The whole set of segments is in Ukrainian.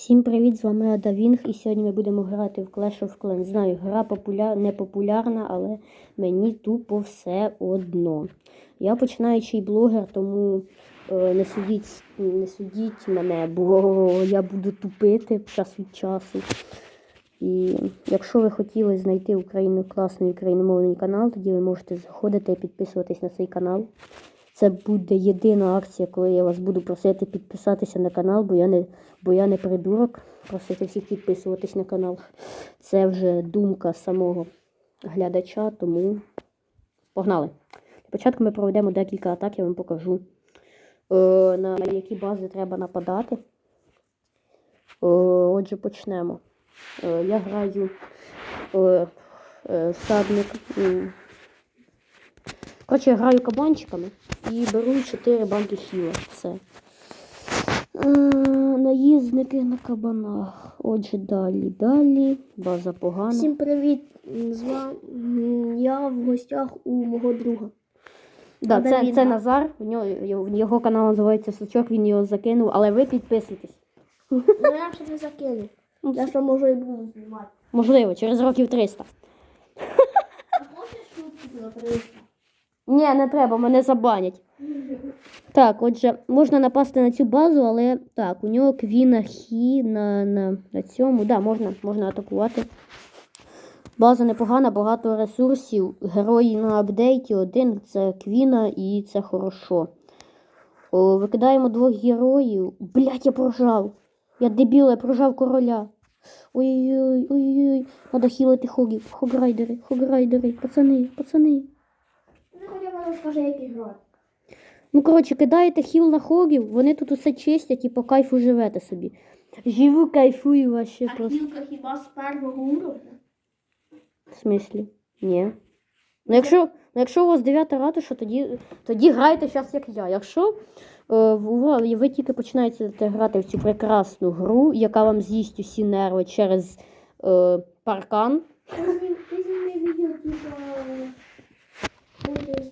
Всім привіт! З вами Адавінг, і сьогодні ми будемо грати в Clash of Clans. Знаю, гра популя... не популярна, але мені тупо все одно. Я починаючий блогер, тому е, не, судіть, не судіть мене, бо я буду тупити час від часу. І якщо ви хотіли знайти Україну класний україномовний канал, тоді ви можете заходити і підписуватись на цей канал. Це буде єдина акція, коли я вас буду просити підписатися на канал, бо я не, бо я не придурок просити всіх підписуватись на канал. Це вже думка самого глядача, тому погнали. Для початку ми проведемо декілька атак, я вам покажу, е, на які бази треба нападати. Е, отже, почнемо. Е, я граю всадник. Коротше, я граю кабанчиками і беру 4 банки хіла. Все. Наїзники на кабанах. Отже, далі, далі. База погана. Всім привіт! З вами я в гостях у мого друга. Да, це, це Назар. У нього, його- канал називається Сучок, він його закинув, але ви підписуйтесь. Ну я ще не закинув. Ну, Я ще можу і буду знімати. Можливо, через років 300. А хочеш шутку на 300? Ні, не треба, мене забанять. Так, отже, можна напасти на цю базу, але так, у нього квіна хі на, на, на цьому. Да, можна, можна атакувати. База непогана, багато ресурсів. Герої на апдейті один це квіна і це хорошо. О, викидаємо двох героїв. Блять, я прожав. Я дебіл, я прожав короля. Ой-ой-ой, ой-ой-ой. Надо хілити хогів. Хограйдери, хограйдери, пацани, пацани. Ну розкажи, як іграти. Ну, коротше, кидаєте хіл на хогів, вони тут усе чистять і по кайфу живете собі. Живу, кайфую вообще А просто. кілка хіба з першого уровня? В смислі? Ні. Ну, якщо, ну, якщо у вас дев'ята ратуша, тоді, тоді грайте зараз, як я. Якщо е, ви, ви тільки починаєте грати в цю прекрасну гру, яка вам з'їсть усі нерви через е, паркан, Ти знімай ти знімай відео, типа, коли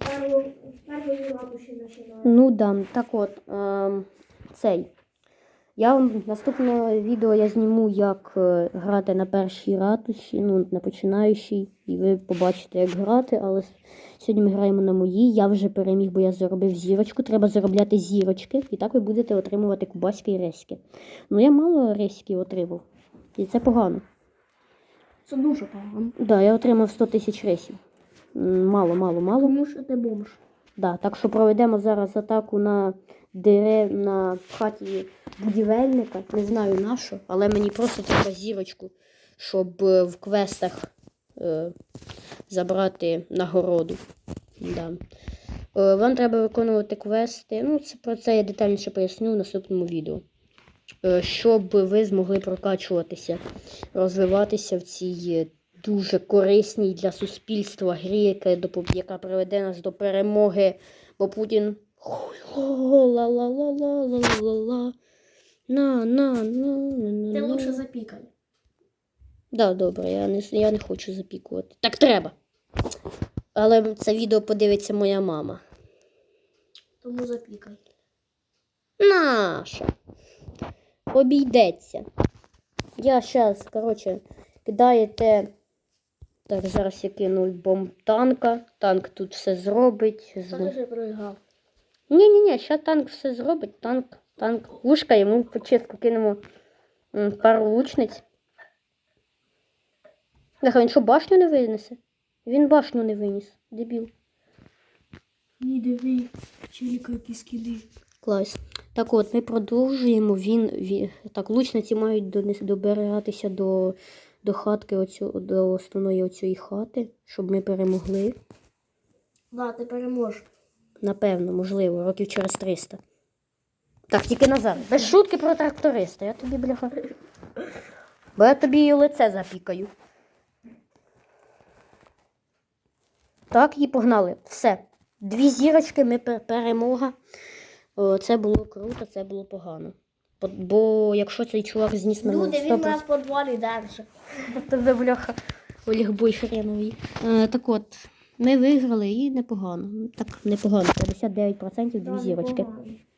Ну да, так от, ем, цей. Я вам наступне відео я зніму, як е, грати на першій ратуші, ну, на починаючій, і ви побачите, як грати, але сьогодні ми граємо на моїй. Я вже переміг, бо я заробив зірочку. Треба заробляти зірочки, і так ви будете отримувати кубаські і реськи. Ну, я мало реськів отримав. І це погано. Це дуже погано. Так, да, я отримав 100 тисяч рейсів. Мало, мало, мало. Тому що ти бомж. Да, так що проведемо зараз атаку на дерев на хаті будівельника. Не знаю на що, але мені просто треба зірочку, щоб е, в квестах е, забрати нагороду. Да. Е, вам треба виконувати квести. Ну, це, про це я детальніше поясню в наступному відео. Е, щоб ви змогли прокачуватися, розвиватися в цій е, дуже корисній для суспільства грі, яка, яка приведе нас до перемоги, бо Путін. Ла-ла-ла-ла-ла-ла-ла. На, на, на, на, на. Ти лучше запікай. Да, добре, я не, я не хочу запікувати. Так треба. Але це відео подивиться моя мама. Тому запікай. Наша. Обійдеться. Я зараз, коротше, кидаєте. Так, зараз я кину бомб танка. Танк тут все зробить. З- Скажи, проіграв. Ні, ні, ні, ще танк все зробить. Танк, танк. Вушка йому по чистку кинемо пару лучниць. Нехай він що башню не винесе? Він башню не виніс. Дебіл. Ні, диви, челіка якісь киди. Клас. Так от, ми продовжуємо. Він, він так, лучниці мають добиратися до, до хатки, оцю, до основної оцієї хати, щоб ми перемогли. Да, ти переможеш. Напевно, можливо, років через 300. Так, тільки назад. Без шутки про тракториста. Я тобі, бляха. Бо я тобі і лице запікаю. Так, і погнали. Все. Дві зірочки, ми перемога. О, Це було круто, це було погано. Бо- якщо цей чувак зніс мене Люди, він нас по дворі держить. Тебе бляха. Олігбой хреновий. Е, так от, ми виграли і непогано. Так, непогано. 59% дві зірочки.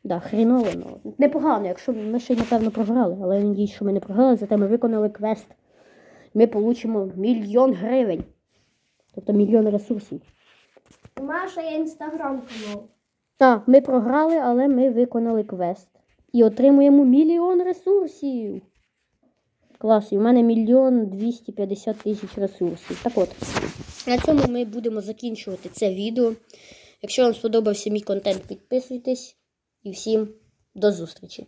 Да, хріново, ну. Непогано, якщо ми ще й, напевно, програли, але я надіюсь, що ми не програли, зате ми виконали квест. Ми получимо мільйон гривень. Тобто мільйон ресурсів. У мене ще є інстаграм канал. Так, ми програли, але ми виконали квест. І отримуємо мільйон ресурсів. Клас, і в мене мільйон 250 тисяч ресурсів. Так от, на цьому ми будемо закінчувати це відео. Якщо вам сподобався мій контент, підписуйтесь і всім до зустрічі.